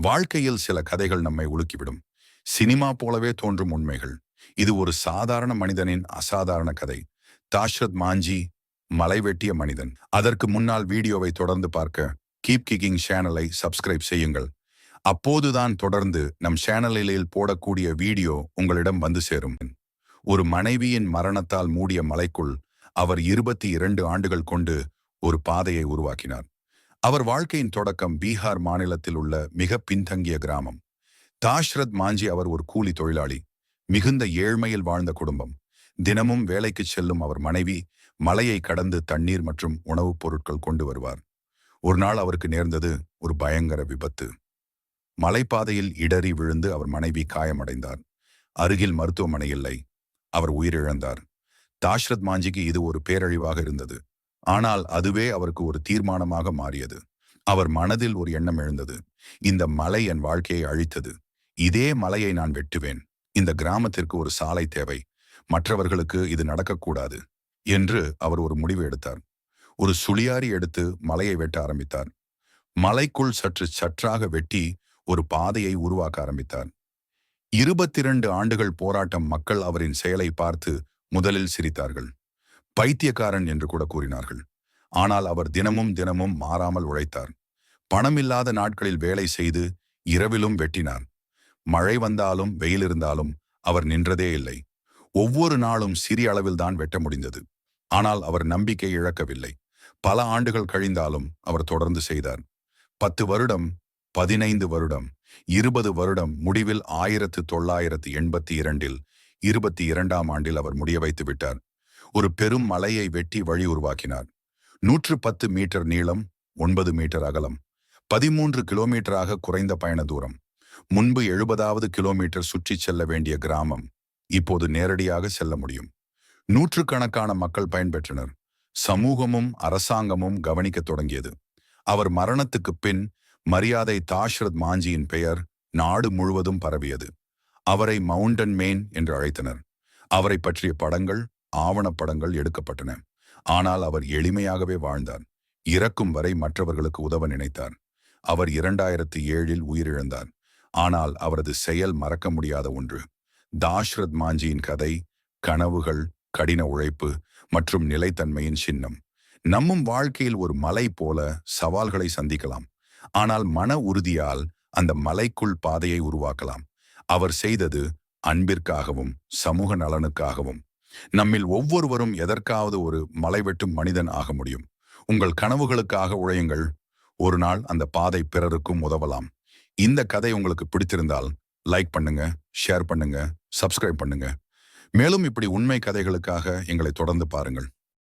வாழ்க்கையில் சில கதைகள் நம்மை உலுக்கிவிடும். சினிமா போலவே தோன்றும் உண்மைகள். இது ஒரு சாதாரண மனிதனின் அசாதாரண கதை. தாஷ்ரத் மாஞ்சி மலை வெட்டிய மனிதன். அதற்கு முன்னால் வீடியோவை தொடர்ந்து பார்க்க கீப் கிக்கிங் சேனலை சப்ஸ்கிரைப் செய்யுங்கள். அப்போதுதான் தொடர்ந்து நம் சேனலில் போடக்கூடிய வீடியோ உங்களிடம் வந்து சேரும். ஒரு மனைவியின் மரணத்தால் மூடிய மலைக்குள் அவர் இருபத்தி இரண்டு ஆண்டுகள் கொண்டு ஒரு பாதையை உருவாக்கினார். அவர் வாழ்க்கையின் தொடக்கம் பீகார் மாநிலத்தில் உள்ள மிக பின்தங்கிய கிராமம். தாஷ்ரத் மாஞ்சி அவர் ஒரு கூலி தொழிலாளி மிகுந்த ஏழ்மையில் வாழ்ந்த குடும்பம். தினமும் வேலைக்கு செல்லும் அவர் மனைவி மலையை கடந்து தண்ணீர் மற்றும் உணவுப் பொருட்கள் கொண்டு வருவார். ஒரு நாள் அவருக்கு நேர்ந்தது ஒரு பயங்கர விபத்து. மலைப்பாதையில் இடறி விழுந்து அவர் மனைவி காயமடைந்தார். அருகில் மருத்துவமனை இல்லை. அவர் உயிரிழந்தார். தாஷ்ரத் மாஞ்சிக்கு இது ஒரு பேரழிவாக இருந்தது. ஆனால் அதுவே அவருக்கு ஒரு தீர்மானமாக மாறியது. அவர் மனதில் ஒரு எண்ணம் எழுந்தது. இந்த மலை என் வாழ்க்கையை அழித்தது. இதே மலையை நான் வெட்டுவேன். இந்த கிராமத்திற்கு ஒரு சாலை தேவை. மற்றவர்களுக்கு இது நடக்கக்கூடாது என்று அவர் ஒரு முடிவு எடுத்தார். ஒரு சுழியாரி எடுத்து மலையை வெட்ட ஆரம்பித்தார். மலைக்குள் சற்று சற்றாக வெட்டி ஒரு பாதையை உருவாக்க ஆரம்பித்தார். இருபத்தி இரண்டு ஆண்டுகள் போராட்டம் மக்கள் அவரின் செயலை பார்த்து முதலில் சிரித்தார்கள். பைத்தியக்காரன் என்று கூட கூறினார்கள். ஆனால் அவர் தினமும் தினமும் மாறாமல் உழைத்தார். பணமில்லாத நாட்களில் வேலை செய்து இரவிலும் வெட்டினார். மழை வந்தாலும் வெயில் இருந்தாலும் அவர் நின்றதே இல்லை. ஒவ்வொரு நாளும் சிறிய அளவில் தான் வெட்ட முடிந்தது. ஆனால் அவர் நம்பிக்கை இழக்கவில்லை. பல ஆண்டுகள் கழிந்தாலும் அவர் தொடர்ந்து செய்தார். பத்து வருடம் பதினைந்து வருடம் இருபது வருடம் முடிவில் ஆயிரத்து தொள்ளாயிரத்து எண்பத்தி இரண்டில் இருபத்தி இரண்டாம் ஆண்டில் அவர் முடிய வைத்து விட்டார். ஒரு பெரும் மலையை வெட்டி வழி உருவாக்கினார். நூற்று பத்து மீட்டர் நீளம் ஒன்பது மீட்டர் அகலம் பதிமூன்று கிலோமீட்டராக குறைந்த பயண தூரம் முன்பு எழுபதாவது கிலோமீட்டர் சுற்றி செல்ல வேண்டிய கிராமம் இப்போது நேரடியாக செல்ல முடியும். நூற்றுக்கணக்கான மக்கள் பயன்பெற்றனர். சமூகமும் அரசாங்கமும் கவனிக்க தொடங்கியது. அவர் மரணத்துக்கு பின் மரியாதை தாஷ்ரத் மாஞ்சியின் பெயர் நாடு முழுவதும் பரவியது. அவரை மவுண்டன் மேன் என்று அழைத்தனர். அவரை பற்றிய படங்கள் ஆவணப்படங்கள் எடுக்கப்பட்டன. ஆனால் அவர் எளிமையாகவே வாழ்ந்தார். இறக்கும் வரை மற்றவர்களுக்கு உதவ நினைத்தார். அவர் இரண்டாயிரத்தி ஏழில் உயிரிழந்தார். ஆனால் அவரது செயல் மறக்க முடியாத ஒன்று. தாஷ்ரத் மாஞ்சியின் கதை கனவுகள் கடின உழைப்பு மற்றும் நிலைத்தன்மையின் சின்னம். நம்மும் வாழ்க்கையில் ஒரு மலை போல சவால்களை சந்திக்கலாம். ஆனால் மன உறுதியால் அந்த மலைக்குள் பாதையை உருவாக்கலாம். அவர் செய்தது அன்பிற்காகவும் சமூக நலனுக்காகவும். நம்மில் ஒவ்வொருவரும் எதற்காவது ஒரு மலை வெட்டும் மனிதன் ஆக முடியும். உங்கள் கனவுகளுக்காக உழையுங்கள். ஒரு நாள் அந்த பாதை பிறருக்கும் உதவலாம். இந்த கதை உங்களுக்கு பிடித்திருந்தால் லைக் பண்ணுங்க ஷேர் பண்ணுங்க சப்ஸ்கிரைப் பண்ணுங்க. மேலும் இப்படி உண்மை கதைகளுக்காக எங்களை தொடர்ந்து பாருங்கள்.